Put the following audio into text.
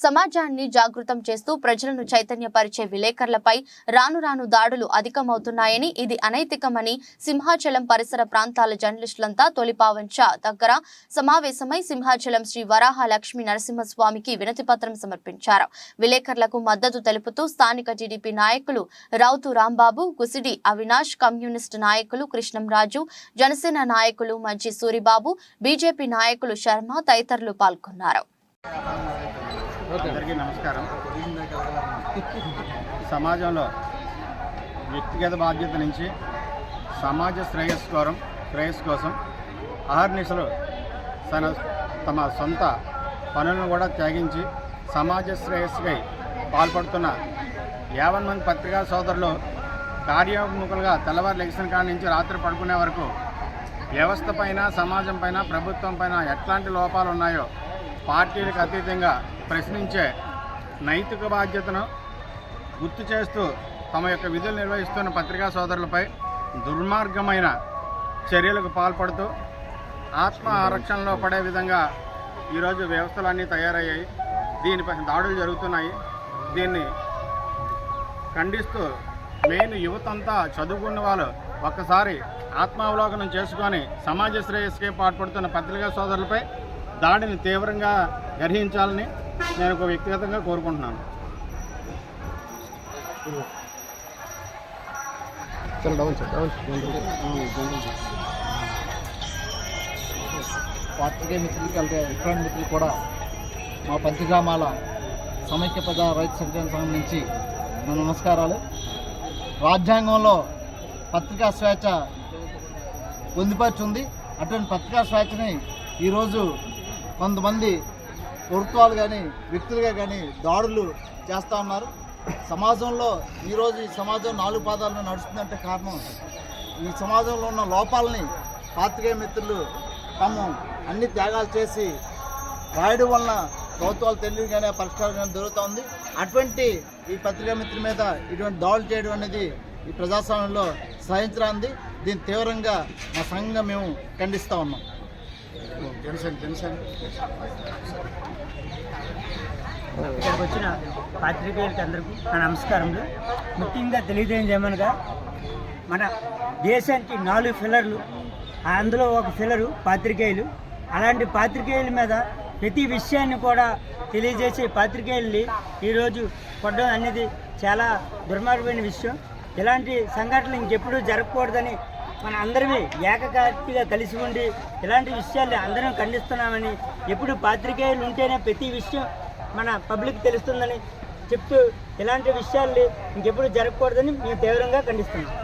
సమాజాన్ని జాగృతం చేస్తూ ప్రజలను చైతన్యపరిచే విలేకరులపై రాను రాను దాడులు అధికమవుతున్నాయని ఇది అనైతికమని సింహాచలం పరిసర ప్రాంతాల జర్నలిస్టులంతా తొలిపావంచ దగ్గర సమావేశమై సింహాచలం శ్రీ వరాహ లక్ష్మీ నరసింహస్వామికి వినతిపత్రం సమర్పించారు. విలేకరులకు మద్దతు తెలుపుతూ స్థానిక టీడీపీ నాయకులు రౌతు రాంబాబు గుసిడి అవినాష్ కమ్యూనిస్టు నాయకులు కృష్ణంరాజు జనసేన నాయకులు మంచి సూరిబాబు బీజేపీ నాయకులు శర్మ తదితరులు పాల్గొన్నారు. అందరికీ నమస్కారం. సమాజంలో వ్యక్తిగత బాధ్యత నుంచి సమాజ శ్రేయస్సు కోసం శ్రేయస్సు కోసం అహర్నిశలు తన తమ సొంత పనులను కూడా త్యాగించి సమాజ శ్రేయస్సుకై పాల్పడుతున్న యావన్ మంది పత్రికా సోదరులు కార్యోన్ముఖులుగా తెల్లవారు లెగిసిన కాడ నుంచి రాత్రి పడుకునే వరకు వ్యవస్థ పైన సమాజం పైన ప్రభుత్వం పైన ఎట్లాంటి లోపాలు ఉన్నాయో పార్టీలకు అతీతంగా ప్రశ్నించే నైతిక బాధ్యతను గుర్తు చేస్తూ తమ యొక్క విధులు నిర్వహిస్తున్న పత్రికా సోదరులపై దుర్మార్గమైన చర్యలకు పాల్పడుతూ ఆత్మ ఆరక్షణలో పడే విధంగా ఈరోజు వ్యవస్థలన్నీ తయారయ్యాయి. దీనిపై దాడులు జరుగుతున్నాయి. దీన్ని ఖండిస్తూ మెయిన్ యువతంతా చదువుకున్న వాళ్ళు ఒక్కసారి ఆత్మావలోకనం చేసుకొని సమాజ శ్రేయస్కే పాటుపడుతున్న పత్రికా సోదరులపై దాడిని తీవ్రంగా గ్రహించాలని నేను ఒక వ్యక్తిగతంగా కోరుకుంటున్నాను. పాత్రికేయ మిత్రులకి అలాగే ఎలక్ట్రానిక్ మిత్రులు కూడా మా పంచగ్రామాల సమైక్య ప్రజా రైతు సంక్షేమ సంఘం నుంచి నా నమస్కారాలు. రాజ్యాంగంలో పత్రికా స్వేచ్ఛ పొందుపరిచింది. అటువంటి పత్రికా స్వేచ్ఛని ఈరోజు కొంతమంది ప్రభుత్వాలు కానీ వ్యక్తులుగా కానీ దాడులు చేస్తూ ఉన్నారు. సమాజంలో ఈరోజు ఈ సమాజం నాలుగు పాదాలను నడుస్తుందంటే కారణం ఈ సమాజంలో ఉన్న లోపాలని పాత్రికేయ మిత్రులు తాము అన్ని త్యాగాలు చేసి రాయడం వలన ప్రభుత్వాలు తెలియగానే పరిష్కారం కానీ దొరుకుతూ ఉంది. అటువంటి ఈ పత్రికా మిత్రుల మీద ఇటువంటి దాడులు చేయడం అనేది ఈ ప్రజాస్వామ్యంలో సహించరాంది దీన్ని తీవ్రంగా మా సంఘంగా మేము ఖండిస్తూ ఉన్నాం. జనసేన జనసేన. ఇక్కడికి వచ్చిన పాత్రికేయులకి అందరికీ నా నమస్కారములు. ముఖ్యంగా తెలియజేయమనగా మన దేశానికి నాలుగు ఫిల్లర్లు అందులో ఒక ఫిల్లరు పాత్రికేయులు. అలాంటి పాత్రికేయుల మీద ప్రతి విషయాన్ని కూడా తెలియజేసే పాత్రికేయుల్ని ఈరోజు కొట్టడం అనేది చాలా దుర్మార్గమైన విషయం. ఇలాంటి సంఘటనలు ఇంకెప్పుడూ జరగకూడదని మన అందరమే ఏకకాటిగా కలిసి ఉండి ఇలాంటి విషయాల్ని అందరం ఖండిస్తున్నామని ఎప్పుడు పాత్రికేయులు ఉంటేనే ప్రతి విషయం మన పబ్లిక్ తెలుస్తుందని చెప్తూ ఇలాంటి విషయాల్ని ఇంకెప్పుడు జరగకూడదని మేము తీవ్రంగా ఖండిస్తున్నాం.